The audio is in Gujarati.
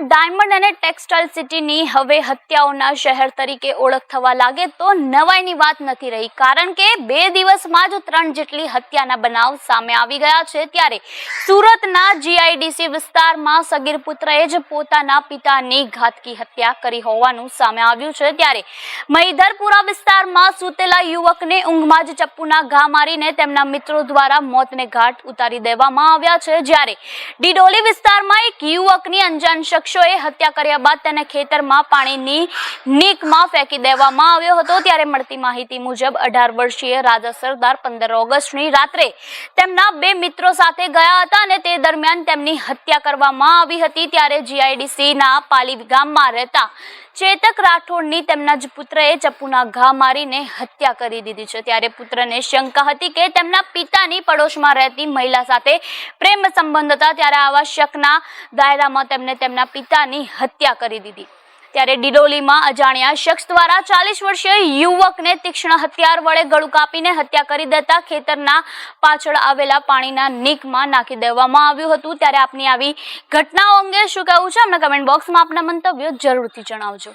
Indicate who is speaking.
Speaker 1: ડાયમંડ અને ટેક્સટાઇલ સિટીની હવે હત્યાઓના શહેર તરીકે ઓળખ થવા લાગે તો નવાઈની વાત નથી રહી. કારણ કે બે દિવસમાં જ ત્રણ જેટલી હત્યાના બનાવ સામે આવી ગયા છે. ત્યારે સુરતના જીઆઈડીસી વિસ્તારમાં સગીર પુત્રએ જ પોતાના પિતાની ઘાતકી હત્યા કરી હોવાનું સામે આવ્યું છે. ત્યારે મહિધરપુરા વિસ્તારમાં સૂતેલા યુવકને ઊંઘમાં જ ચપ્પુના ઘા મારીને તેમના મિત્રો દ્વારા મોતને ઘાટ ઉતારી દેવામાં આવ્યા છે. જ્યારે ડિડોલી વિસ્તારમાં એક યુવકની અંજાન શખ્સોએ હત્યા કર્યા બાદ તેને ખેતરમાં પાણીની નીકમાં ફેંકી દેવામાં આવ્યો હતો. ત્યારે મળતી માહિતી મુજબ, અઢાર વર્ષીય રાજા સરદાર પંદર ઓગસ્ટની રાત્રે તેમના બે મિત્રો સાથે ગયા હતા અને તે દરમિયાન તેમની હત્યા કરવામાં આવી હતી. ત્યારે જીઆઈડીસીના પાલી ગામમાં રહેતા ચેતક રાઠોડની તેમના જ પુત્રએ ચપ્પુના ઘા મારીને હત્યા કરી દીધી છે. ત્યારે પુત્રને શંકા હતી કે તેમના પિતાની પડોશમાં રહેતી મહિલા સાથે પ્રેમ સંબંધ હતા. ત્યારે આવા શકના દાયરામાં તેમને તેમના પિતાની હત્યા કરી દીધી. ત્યારે ડિડોલીમાં અજાણ્યા શખ્સ દ્વારા ચાલીસ વર્ષીય યુવકને તીક્ષ્ણ હથિયાર વડે ગળું કાપીને હત્યા કરી દેતા ખેતરના પાછળ આવેલા પાણીના નીકમાં નાખી દેવામાં આવ્યું હતું. ત્યારે આપની આવી ઘટનાઓ અંગે શું કહેવું છે? અમને કમેન્ટ બોક્સમાં આપના મંતવ્યો જરૂરથી જણાવજો.